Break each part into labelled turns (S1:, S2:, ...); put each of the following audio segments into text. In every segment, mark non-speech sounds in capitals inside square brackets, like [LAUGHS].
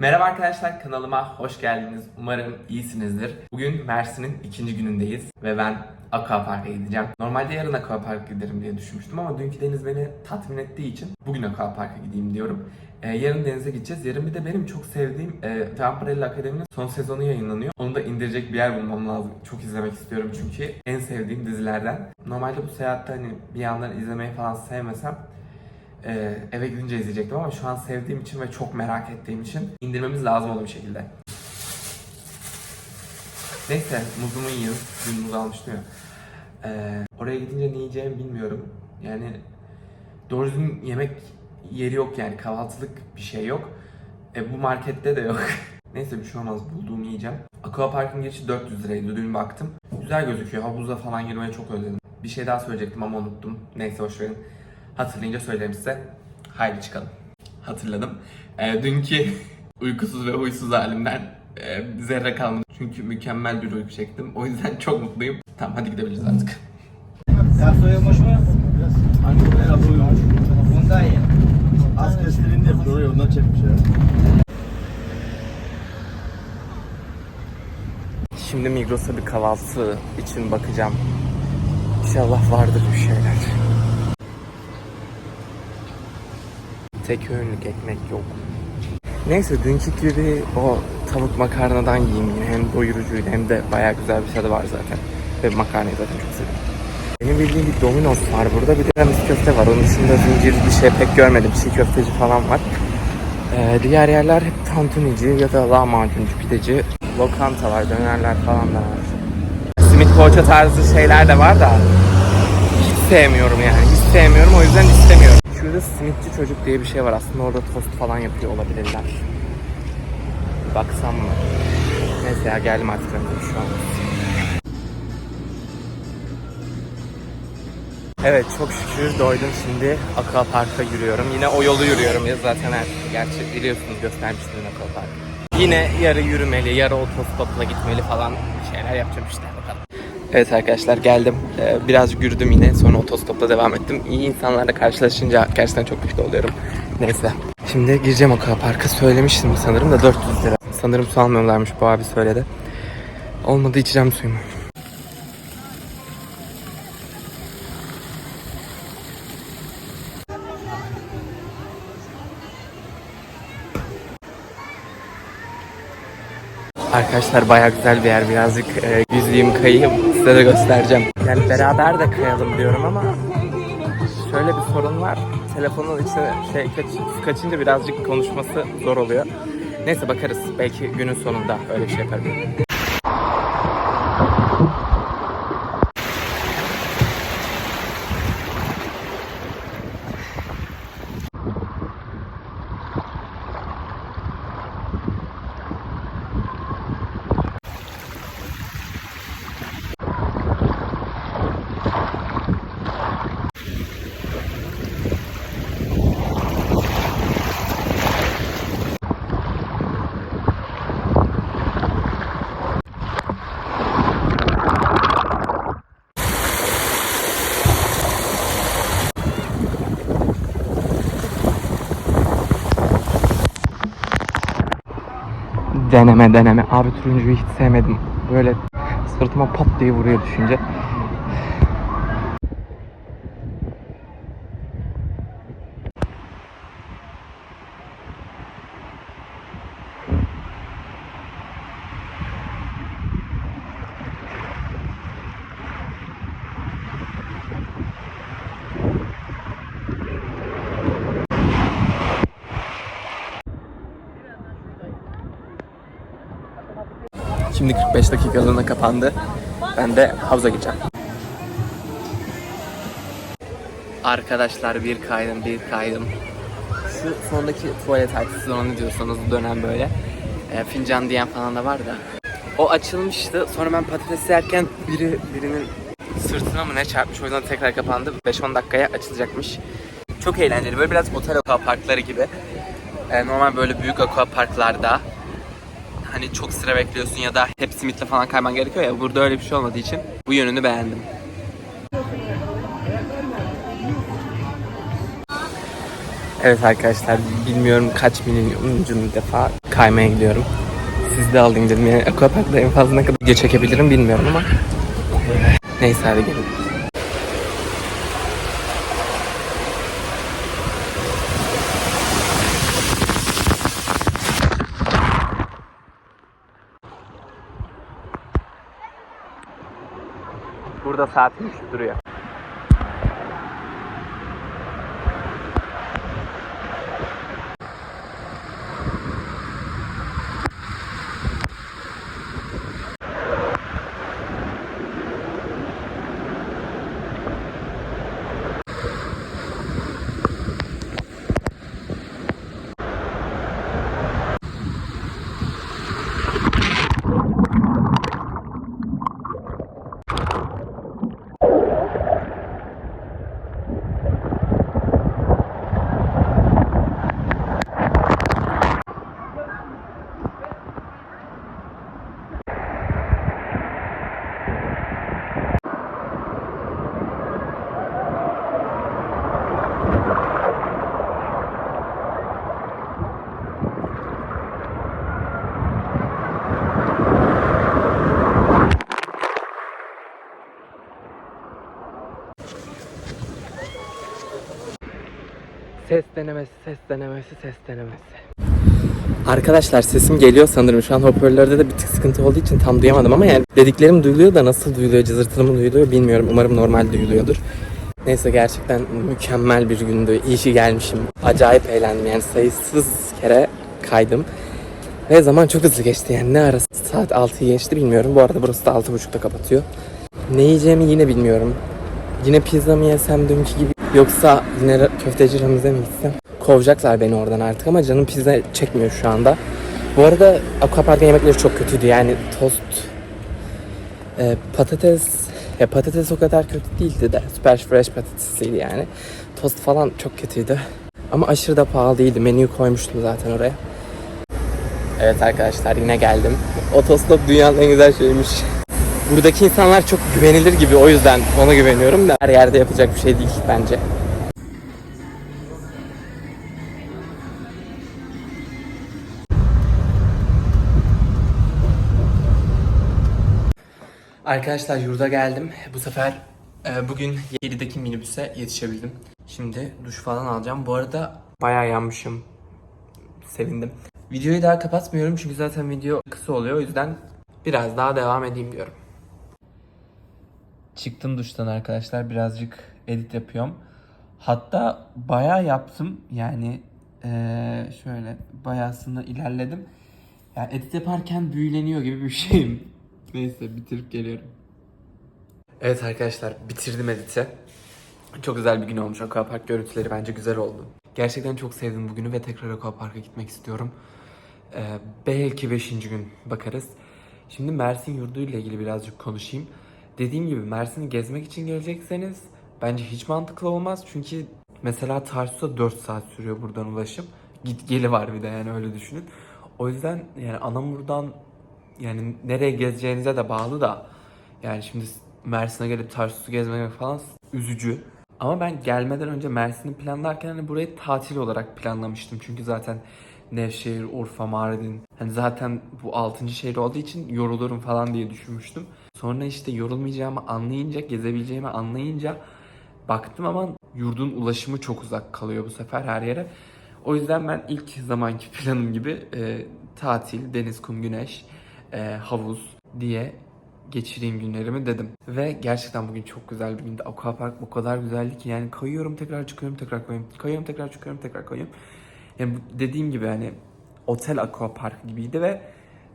S1: Merhaba arkadaşlar kanalıma hoş geldiniz. Umarım iyisinizdir. Bugün Mersin'in ikinci günündeyiz ve ben Aquapark'a gideceğim. Normalde yarın Aquapark'a giderim diye düşünmüştüm ama dünkü deniz beni tatmin ettiği için bugün Aquapark'a gideyim diyorum. Ee, yarın denize gideceğiz. Yarın bir de benim çok sevdiğim e, Vampirella Akademi'nin son sezonu yayınlanıyor. Onu da indirecek bir yer bulmam lazım. Çok izlemek istiyorum çünkü en sevdiğim dizilerden. Normalde bu seyahatte hani bir yandan izlemeyi falan sevmesem ee, eve gidince izleyecektim ama şu an sevdiğim için ve çok merak ettiğim için indirmemiz lazım onu bir şekilde. Neyse muzumu yiyeyim. Dün muz almıştım ya. Ee, oraya gidince ne yiyeceğimi bilmiyorum. Yani doğru düzgün yemek yeri yok yani kahvaltılık bir şey yok. E, bu markette de yok. [LAUGHS] Neyse bir şey olmaz bulduğumu yiyeceğim. Aquapark'ın girişi 400 liraydı dün baktım. Güzel gözüküyor. Havuza falan girmeyi çok özledim. Bir şey daha söyleyecektim ama unuttum. Neyse boş verin. Hatırlayınca söylerim size. Haydi çıkalım. Hatırladım. Ee, dünkü [LAUGHS] uykusuz ve huysuz halimden e, zerre kalmadı. Çünkü mükemmel bir uyku çektim. O yüzden çok mutluyum. Tamam hadi gidebiliriz artık.
S2: Ya soyulmuş mu?
S3: Hangi biraz uyumuş.
S2: Bundan iyi.
S3: Az kestirin diye orayı ondan çekmiş ya.
S1: Şimdi Migros'a bir kahvaltı için bakacağım. İnşallah vardır bir şeyler. Tek öğünlük ekmek yok. Neyse dünkü gibi o tavuk makarnadan yiyeyim yine. Hem doyurucuydu hem de bayağı güzel bir tadı var zaten. Ve makarnayı zaten çok seviyorum. Benim bildiğim bir Domino's var burada. Bir de temiz köfte var. Onun dışında zincir bir şey pek görmedim. Çiğ köfteci falan var. Ee, diğer yerler hep tantunici ya da lahmacuncu, pideci. Lokanta var, dönerler falan da var. Simit poğaça tarzı şeyler de var da hiç sevmiyorum yani. Hiç sevmiyorum o yüzden istemiyorum. Şurada simitçi çocuk diye bir şey var. Aslında orada tost falan yapıyor olabilirler. Bir Baksam mı? Neyse ya geldim artık şu an. Evet çok şükür doydum şimdi Aquapark'a yürüyorum. Yine o yolu yürüyorum ya zaten her gerçi biliyorsunuz göstermiştim Aquapark. Yine yarı yürümeli, yarı otostopla gitmeli falan şeyler yapacağım işte bakalım. Evet arkadaşlar geldim. Ee, birazcık yürüdüm yine sonra otostopla devam ettim. İyi insanlarla karşılaşınca gerçekten çok mutlu oluyorum. Neyse. Şimdi gireceğim Aquapark'a söylemiştim sanırım da 400 lira. Sanırım su almıyorlarmış bu abi söyledi. Olmadı içeceğim suyumu. Arkadaşlar bayağı güzel bir yer. Birazcık e, yüzeyim kayayım. Size de göstereceğim. Yani beraber de kayalım diyorum ama şöyle bir sorun var. Telefonun içine şey kaç, kaçınca birazcık konuşması zor oluyor. Neyse bakarız. Belki günün sonunda öyle bir şey yaparım. Deneme deneme. Abi turuncuyu hiç sevmedim. Böyle sırtıma pat diye vuruyor düşünce. Şimdi 45 dakikalığına kapandı. Ben de havuza gideceğim. Arkadaşlar bir kaydım bir kaydım. Şu sondaki tuvalet açısı ona ne diyorsanız dönen böyle. E, fincan diyen falan da var da. O açılmıştı. Sonra ben patates yerken biri birinin sırtına mı ne çarpmış. O yüzden tekrar kapandı. 5-10 dakikaya açılacakmış. Çok eğlenceli. Böyle biraz otel aquaparkları gibi. E, normal böyle büyük aquaparklarda hani çok sıra bekliyorsun ya da hep simitle falan kayman gerekiyor ya. Burada öyle bir şey olmadığı için bu yönünü beğendim. Evet arkadaşlar bilmiyorum kaç milyonuncu defa kaymaya gidiyorum. Siz de alayım dedim yani Aquapark'ta en fazla ne kadar video çekebilirim bilmiyorum ama. Neyse hadi gelin. Burada saatimiz duruyor. Ses denemesi, ses denemesi, ses denemesi. Arkadaşlar sesim geliyor sanırım. Şu an hoparlörde de bir tık sıkıntı olduğu için tam duyamadım ama yani dediklerim duyuluyor da nasıl duyuluyor, cızırtılı mı duyuluyor bilmiyorum. Umarım normal duyuluyordur. Neyse gerçekten mükemmel bir gündü. İyi ki gelmişim. Acayip eğlendim yani sayısız kere kaydım. Ve zaman çok hızlı geçti yani ne arası saat 6'yı geçti bilmiyorum. Bu arada burası da 6.30'da kapatıyor. Ne yiyeceğimi yine bilmiyorum. Yine pizza mı yesem dünkü gibi yoksa yine köfteci Ramiz'e mi gitsem? Kovacaklar beni oradan artık ama canım pizza çekmiyor şu anda. Bu arada Aquapark'ın yemekleri çok kötüydü yani tost, e, patates, ya patates o kadar kötü değildi de super fresh patatesiydi yani. Tost falan çok kötüydü. Ama aşırı da pahalı değildi. Menüyü koymuştum zaten oraya. Evet arkadaşlar yine geldim. Otostop dünyanın en güzel şeyiymiş. Buradaki insanlar çok güvenilir gibi o yüzden ona güveniyorum da her yerde yapılacak bir şey değil bence. Arkadaşlar yurda geldim. Bu sefer e, bugün 7'deki minibüse yetişebildim. Şimdi duş falan alacağım. Bu arada bayağı yanmışım. Sevindim. Videoyu daha kapatmıyorum çünkü zaten video kısa oluyor. O yüzden biraz daha devam edeyim diyorum. Çıktım duştan arkadaşlar. Birazcık edit yapıyorum. Hatta bayağı yaptım. Yani eee, şöyle bayağısını ilerledim. Yani edit yaparken büyüleniyor gibi bir [LAUGHS] şeyim. Neyse bitirip geliyorum. Evet arkadaşlar bitirdim editi. Çok güzel bir gün olmuş. Aquapark görüntüleri bence güzel oldu. Gerçekten çok sevdim bugünü ve tekrar Aquapark'a gitmek istiyorum. Ee, belki 5. gün bakarız. Şimdi Mersin yurdu ile ilgili birazcık konuşayım. Dediğim gibi Mersin'i gezmek için gelecekseniz bence hiç mantıklı olmaz. Çünkü mesela Tarsus'a 4 saat sürüyor buradan ulaşım. Git geli var bir de yani öyle düşünün. O yüzden yani Anamur'dan yani nereye gezeceğinize de bağlı da yani şimdi Mersin'e gelip Tarsus'u gezmek falan üzücü. Ama ben gelmeden önce Mersin'i planlarken hani burayı tatil olarak planlamıştım. Çünkü zaten Nevşehir, Urfa, Mardin hani zaten bu 6. şehir olduğu için yorulurum falan diye düşünmüştüm. Sonra işte yorulmayacağımı anlayınca, gezebileceğimi anlayınca baktım ama yurdun ulaşımı çok uzak kalıyor bu sefer her yere. O yüzden ben ilk zamanki [LAUGHS] planım gibi e, tatil, deniz, kum, güneş, e, havuz diye geçireyim günlerimi dedim. Ve gerçekten bugün çok güzel bir gündü. Aquapark o kadar güzeldi ki yani kayıyorum tekrar çıkıyorum tekrar kayıyorum. Kayıyorum tekrar çıkıyorum tekrar kayıyorum. Yani dediğim gibi hani otel aquapark gibiydi ve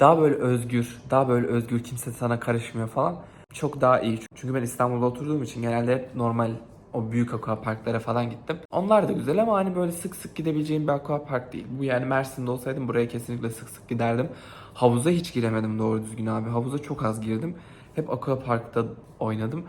S1: daha böyle özgür, daha böyle özgür kimse sana karışmıyor falan. Çok daha iyi. Çünkü ben İstanbul'da oturduğum için genelde hep normal o büyük aquaparklara falan gittim. Onlar da güzel ama hani böyle sık sık gidebileceğim bir aquapark değil. Bu yani Mersin'de olsaydım buraya kesinlikle sık sık giderdim. Havuza hiç giremedim doğru düzgün abi. Havuza çok az girdim. Hep aquaparkta oynadım.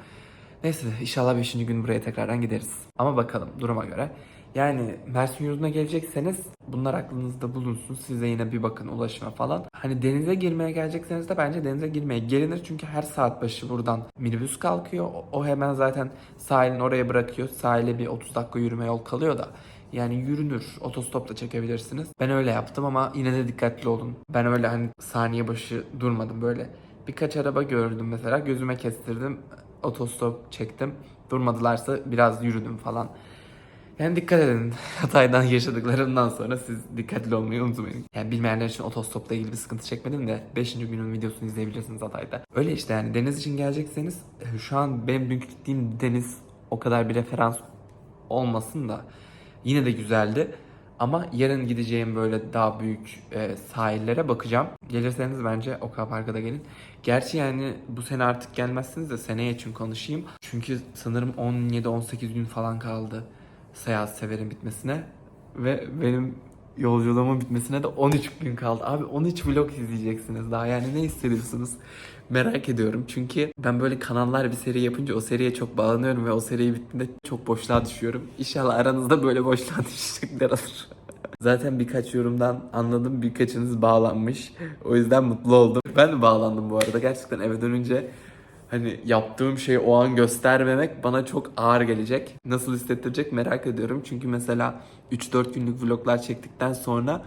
S1: Neyse inşallah 5. gün buraya tekrardan gideriz. Ama bakalım duruma göre. Yani Mersin yurduna gelecekseniz bunlar aklınızda bulunsun. Size yine bir bakın ulaşıma falan. Hani denize girmeye gelecekseniz de bence denize girmeye gelinir. Çünkü her saat başı buradan minibüs kalkıyor. O- hemen zaten sahilin oraya bırakıyor. Sahile bir 30 dakika yürüme yol kalıyor da. Yani yürünür. Otostop da çekebilirsiniz. Ben öyle yaptım ama yine de dikkatli olun. Ben öyle hani saniye başı durmadım böyle. Birkaç araba gördüm mesela. Gözüme kestirdim. Otostop çektim. Durmadılarsa biraz yürüdüm falan. Yani dikkat edin. [LAUGHS] Hatay'dan yaşadıklarımdan sonra siz dikkatli olmayı unutmayın. Yani bilmeyenler için otostopla ilgili bir sıkıntı çekmedim de 5. günün videosunu izleyebilirsiniz Hatay'da. Öyle işte yani deniz için gelecekseniz e, şu an benim dünkü gittiğim deniz o kadar bir referans olmasın da yine de güzeldi. Ama yarın gideceğim böyle daha büyük e, sahillere bakacağım. Gelirseniz bence Park'a da gelin. Gerçi yani bu sene artık gelmezsiniz de seneye için konuşayım. Çünkü sanırım 17-18 gün falan kaldı Seyahat Sever'in bitmesine. Ve benim yolculuğumun bitmesine de 13 gün kaldı. Abi 13 vlog izleyeceksiniz daha yani ne hissediyorsunuz? Merak ediyorum çünkü ben böyle kanallar bir seri yapınca o seriye çok bağlanıyorum ve o seri bittiğinde çok boşluğa düşüyorum. İnşallah aranızda böyle boşluğa [LAUGHS] düşecekler olur. [LAUGHS] Zaten birkaç yorumdan anladım birkaçınız bağlanmış. O yüzden mutlu oldum. Ben de bağlandım bu arada. Gerçekten eve dönünce hani yaptığım şeyi o an göstermemek bana çok ağır gelecek. Nasıl hissettirecek merak ediyorum. Çünkü mesela 3-4 günlük vloglar çektikten sonra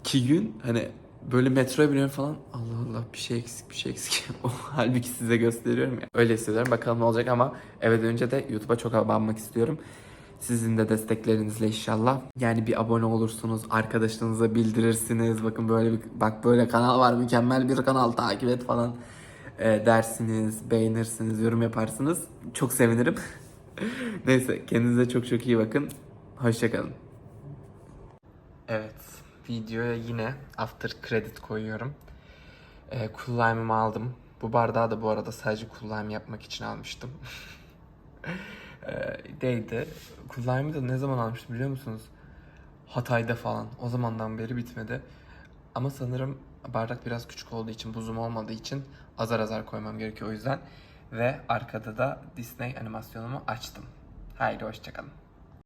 S1: 2 gün hani böyle metroya biniyorum falan Allah Allah bir şey eksik bir şey eksik. [LAUGHS] Halbuki size gösteriyorum ya. Öyle hissediyorum bakalım ne olacak ama eve dönünce de YouTube'a çok abanmak istiyorum. Sizin de desteklerinizle inşallah. Yani bir abone olursunuz, arkadaşlarınıza bildirirsiniz. Bakın böyle bir bak böyle kanal var, mükemmel bir kanal takip et falan e, dersiniz, beğenirsiniz, yorum yaparsınız. Çok sevinirim. [LAUGHS] Neyse kendinize çok çok iyi bakın. Hoşçakalın. Evet, videoya yine after credit koyuyorum. Ee, cool lime'ımı aldım. Bu bardağı da bu arada sadece cool lime yapmak için almıştım. ee, [LAUGHS] değdi. Cool lime'ı da ne zaman almıştım biliyor musunuz? Hatay'da falan. O zamandan beri bitmedi. Ama sanırım bardak biraz küçük olduğu için, buzum olmadığı için azar azar koymam gerekiyor o yüzden. Ve arkada da Disney animasyonumu açtım. Haydi hoşçakalın.